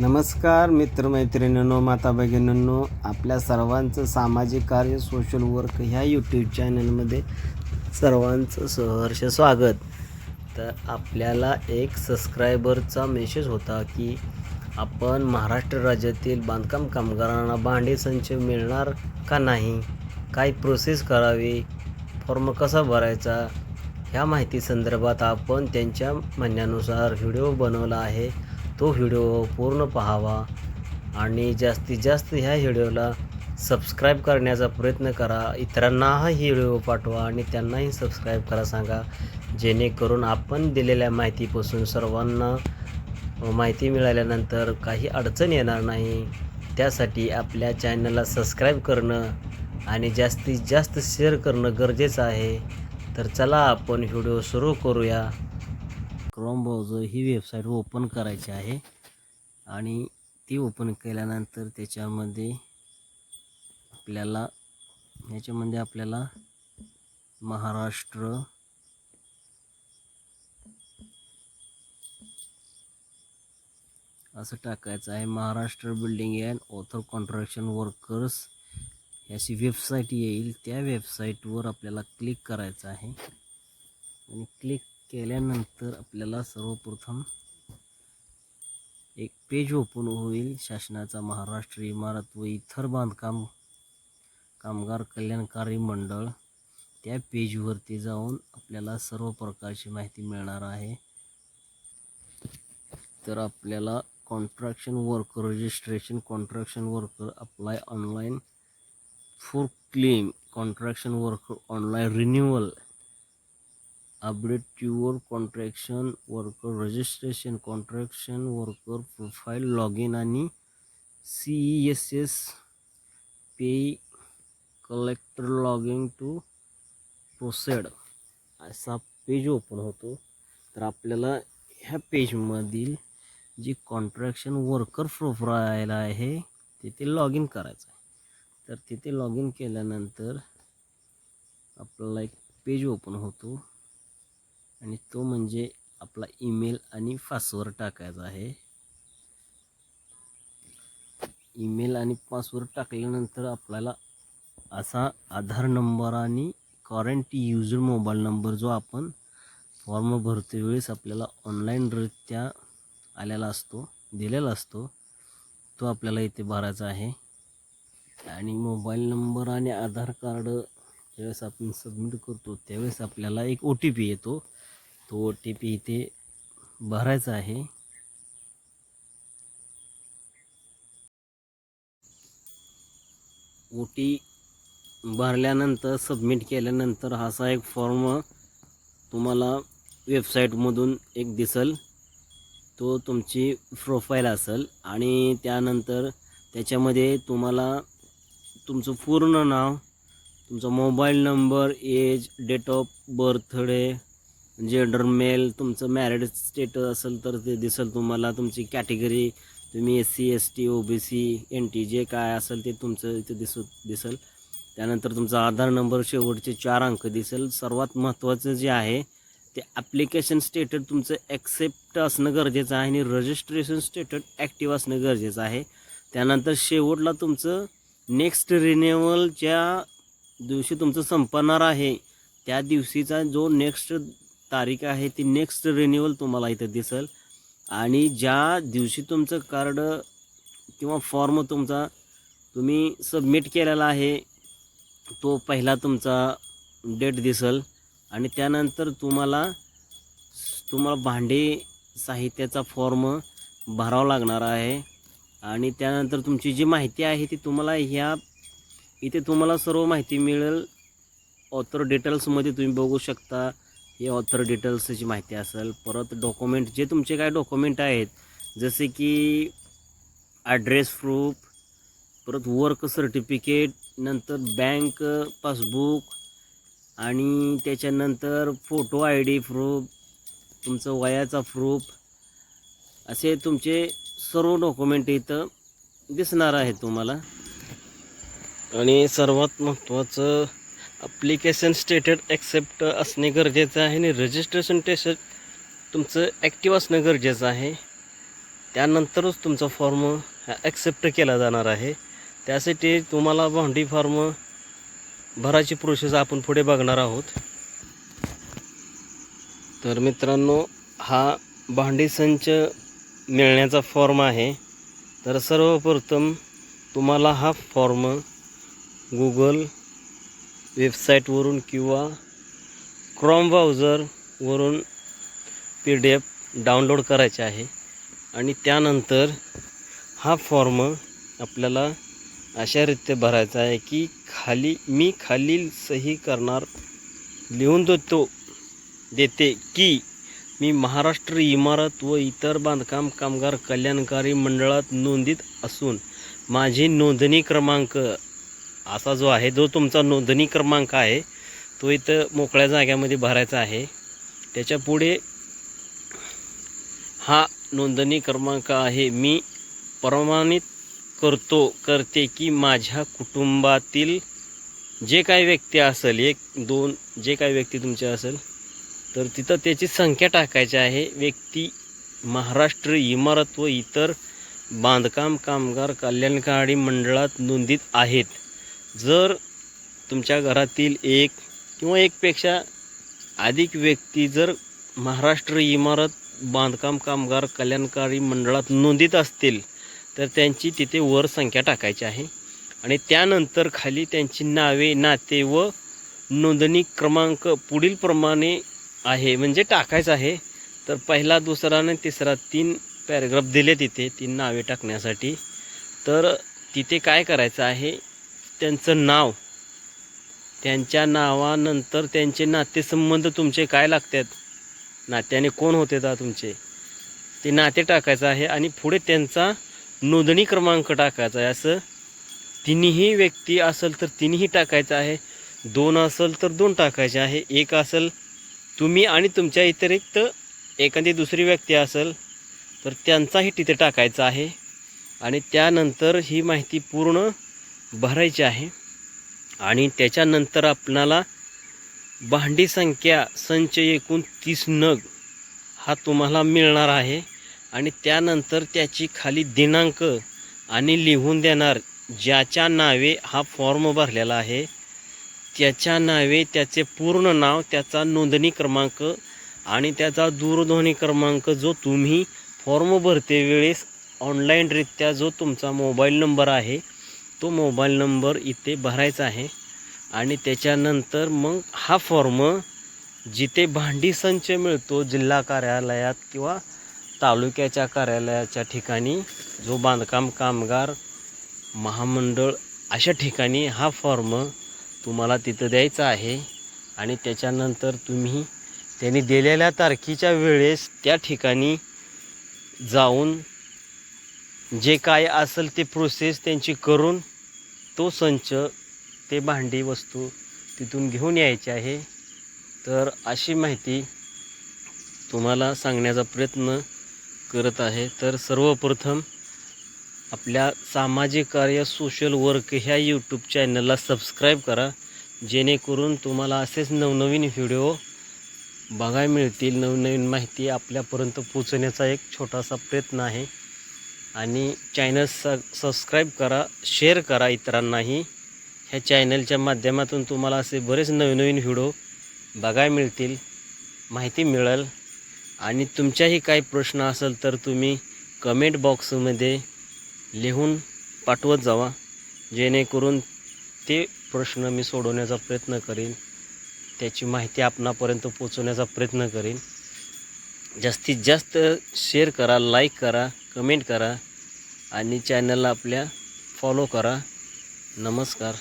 नमस्कार मित्रमैत्रिणींनो माता भगिनींनो आपल्या सर्वांचं सामाजिक कार्य सोशल वर्क ह्या यूट्यूब चॅनलमध्ये सर्वांचं सहर्ष स्वागत. तर आपल्याला एक सबस्क्रायबरचा मेसेज होता की आपण महाराष्ट्र राज्यातील बांधकाम कामगारांना भांडे संच मिळणार का नाही? काय प्रोसेस करावी? फॉर्म कसा भरायचा? ह्या माहिती संदर्भात आपण त्यांच्या म्हणण्यानुसार व्हिडिओ बनवला आहे. तो व्हिडिओ पूर्ण पाहावा आणि जास्तीत जास्त ह्या व्हिडिओला सबस्क्राईब करण्याचा प्रयत्न करा. इतरांना ही व्हिडिओ पाठवा आणि त्यांनाही सबस्क्राईब करा सांगा. जेणेकरून आपण दिलेल्या माहितीपासून सर्वांना माहिती मिळाल्यानंतर काही अडचण येणार नाही. त्यासाठी आपल्या चॅनलला सबस्क्राईब करणं आणि जास्तीत जास्त शेअर करणं गरजेचं आहे. तर चला आपण व्हिडिओ सुरू करूया. क्रोम ब्राउझर ही वेबसाईट ओपन करायची आहे. आणि ती ओपन केल्यानंतर त्याच्यामध्ये आपल्याला ह्याच्यामध्ये आपल्याला महाराष्ट्र असं टाकायचं आहे. Maharashtra building and other construction workers अशी वेबसाईट येईल. त्या वेबसाईटवर आपल्याला क्लिक करायचं आहे. आणि क्लिक केल्यानंतर आपल्याला सर्वप्रथम एक पेज ओपन होईल. शासनाचा महाराष्ट्र इमारत व इतर बांधकाम कामगार कल्याणकारी मंडळ. त्या पेजवरती जाऊन आपल्याला सर्व प्रकारची माहिती मिळणार आहे. तर आपल्याला construction worker registration construction worker apply online for claim construction worker online renewal update your construction worker registration construction worker profile log in आणि C E S S pay collector logging to proceed असा page open होतो. तर आपल्याला ह्या पेजमधील जी construction worker profile आहे तिथे लॉग इन करायचं आहे. तर तिथे लॉग इन केल्यानंतर आपल्याला एक पेज ओपन होतो. आणि तो म्हणजे आपला ईमेल आणि पासवर्ड टाकायचा आहे. ईमेल आणि पासवर्ड टाकल्यानंतर आपल्याला असा आधार नंबर आणि करंट युजर मोबाईल नंबर जो आपण फॉर्म भरते वेळेस आपल्याला ऑनलाईनरित्या आलेला असतो दिलेला असतो तो आपल्याला इथे भरायचा आहे. आणि मोबाईल नंबर आणि आधार कार्ड ज्यावेळेस आपण सबमिट करतो त्यावेळेस आपल्याला एक ओ टी पी येतो. तो ओ टी पी इथे भरायचा आहे. ओ टी भरल्यानंतर सबमिट केल्यानंतर असा एक फॉर्म तुम्हाला वेबसाईटमधून एक दिसल. तो तुमची प्रोफाईल असेल आणि त्यानंतर त्याच्यामध्ये तुम्हाला तुमचं पूर्ण नाव तुमचा mobile number age date of birthday म्हणजे जेंडर मेल तुमचं मॅरिड स्टेटस असेल तर ते दिसेल तुम्हाला. तुमची कॅटेगरी तुम्ही S C S T O B C N T जे काय असेल ते तुमचं इथे दिसत दिसेल. त्यानंतर तुमचा आधार नंबर शेवटचे चार अंक दिसेल. सर्वात महत्त्वाचं जे आहे ते ॲप्लिकेशन स्टेटस तुमचं ॲक्सेप्ट असणं गरजेचं आहे आणि रजिस्ट्रेशन स्टेटस ॲक्टिव्ह असणं गरजेचं आहे. त्यानंतर शेवटला तुमचं नेक्स्ट रिन्युअलच्या दिवशी तुमचं संपणार आहे. त्या दिवशीचा जो नेक्स्ट तारीख आहे ती नेक्स्ट रिन्युअल तुम्हाला इथं दिसेल. आणि ज्या दिवशी तुमचं कार्ड किंवा फॉर्म तुमचा तुम्ही सबमिट केलेला आहे तो पहिला तुमचा डेट दिसेल. आणि त्यानंतर तुम्हाला तुम्हाला भांडे साहित्याचा फॉर्म भरावा लागणार आहे. आणि त्यानंतर तुमची जी माहिती आहे ती तुम्हाला ह्या इथे तुम्हाला सर्व माहिती मिळेल. ऑथर डिटेल्समध्ये तुम्ही बघू शकता. हे ऑथर डिटेल्सची माहिती असेल परत डॉक्युमेंट जे तुमचे काय डॉक्युमेंट आहेत जसे की ॲड्रेस प्रूफ परत वर्क सर्टिफिकेट नंतर बँक पासबुक आणि त्याच्यानंतर फोटो आय डी प्रूफ तुमचं वयाचा प्रूफ असे तुमचे सर्व डॉक्युमेंट इथं दिसणार आहे तुम्हाला. आणि सर्वात महत्त्वाचं अप्लिकेशन स्टेटेड ॲक्सेप्ट असणे गरजेचं आहे आणि रजिस्ट्रेशन टेस्ट तुमचं ॲक्टिव्ह असणं गरजेचं आहे. त्यानंतरच तुमचा फॉर्म ॲक्सेप्ट केला जाणार आहे. त्यासाठी तुम्हाला भांडी फॉर्म भराची प्रोसेस आपण पुढे बघणार आहोत. तर मित्रांनो हा भांडी संच मिळण्याचा फॉर्म आहे. तर सर्वप्रथम तुम्हाला हा फॉर्म गुगल वेबसाईटवरून किंवा क्रोम ब्राउझरवरून पी डी एफ डाउनलोड करायचे आहे. आणि त्यानंतर हा फॉर्म आपल्याला अशा रीत्या भरायचा आहे की खाली मी खालील सही करणार लिहून देतो देते की मी महाराष्ट्र इमारत व इतर बांधकाम कामगार कल्याणकारी मंडळात नोंदीत असून माझी नोंदणी क्रमांक असा जो आहे जो तुमचा नोंदणी क्रमांक आहे तो इथं मोकळ्या जाग्यामध्ये भरायचा आहे. त्याच्या पुढे हा नोंदणी क्रमांक आहे. मी प्रमाणित करतो करते की माझ्या कुटुंबातील जे काही व्यक्ती असेल एक दोन जे काही व्यक्ती तुमचे असेल तर तिथं त्याची संख्या टाकायची आहे. व्यक्ती महाराष्ट्र इमारत व इतर बांधकाम कामगार कल्याणकारी मंडळात नोंदीत आहेत. जर तुमच्या घरातील एक किंवा एकपेक्षा अधिक व्यक्ती जर महाराष्ट्र इमारत बांधकाम कामगार कल्याणकारी मंडळात नोंदीत असतील तर त्यांची तिथे वर संख्या टाकायची आहे. आणि त्यानंतर खाली त्यांची नावे नाते व नोंदणी क्रमांक पुढीलप्रमाणे आहे म्हणजे टाकायचं आहे. तर पहिला दुसरा आणि तिसरा तीन पॅरेग्राफ दिले तिथे तीन नावे टाकण्यासाठी. तर तिथे काय करायचं आहे? त्यांचं नाव त्यांच्या नावानंतर त्यांचे नातेसंबंध तुमचे काय लागतात? नात्याने कोण होते दा तुमचे? ते नाते टाकायचं आहे आणि पुढे त्यांचा नोंदणी क्रमांक टाकायचा आहे. असं तिन्ही व्यक्ती असेल तर तिन्ही टाकायचं आहे. दोन असेल तर दोन टाकायचे आहे. एक असेल तुम्ही आणि तुमच्या व्यतिरिक्त एखादी दुसरी व्यक्ती असेल तर त्यांचाही तिथे टाकायचा आहे. आणि त्यानंतर ही माहिती पूर्ण भरायची आहे. आणि त्याच्यानंतर आपणाला भांडी संख्या संच एकूण तीस नग हा तुम्हाला मिळणार आहे. आणि त्यानंतर त्याची खाली दिनांक आणि लिहून देणार ज्याच्या नावे हा फॉर्म भरलेला आहे. त्याच्या नावे त्याचे पूर्ण नाव त्याचा नोंदणी क्रमांक आणि त्याचा दूरध्वनी क्रमांक जो तुम्ही फॉर्म भरते वेळेस ऑनलाईनरित्या जो तुमचा मोबाईल नंबर आहे तो मोबाईल नंबर इथे भरायचा आहे. आणि त्याच्यानंतर मग हा फॉर्म जिथे भांडी संच मिळतो जिल्हा कार्यालयात किंवा तालुक्याच्या कार्यालयाच्या ठिकाणी जो बांधकाम कामगार महामंडळ अशा ठिकाणी हा फॉर्म तुम्हाला तिथं द्यायचा आहे. आणि त्याच्यानंतर तुम्ही त्यांनी दिलेल्या तारखेच्या वेळेस त्या ठिकाणी जाऊन जे काय असेल ते प्रोसेस त्यांची करून तो संच ते भांडी वस्तू तिथून घेऊन यायची आहे. तर अशी माहिती तुम्हाला सांगण्याचा प्रयत्न करत आहे. तर सर्वप्रथम आपल्या सामाजिक कार्य सोशल वर्क ह्या यूट्यूब चॅनलला सबस्क्राईब करा. जेणेकरून तुम्हाला असेच नवनवीन व्हिडिओ बघायला मिळतील. नवनवीन माहिती आपल्यापर्यंत पोचण्याचा एक छोटासा प्रयत्न आहे. आणि चॅनल स सबस्क्राईब करा शेअर करा इतरांनाही. ह्या चॅनलच्या माध्यमातून तुम्हाला असे बरेच नवीन नवीन व्हिडिओ बघायला मिळतील माहिती मिळेल. आणि तुमच्याही काही प्रश्न असेल तर तुम्ही कमेंट बॉक्समध्ये लिहून पाठवत जावा जेणेकरून ते प्रश्न मी सोडवण्याचा प्रयत्न करीन. त्याची माहिती आपणापर्यंत पोचवण्याचा प्रयत्न करीन. जास्तीत जास्त शेअर करा लाईक करा. कमेंट करा आणि चॅनलला आपल्या फॉलो करा. नमस्कार.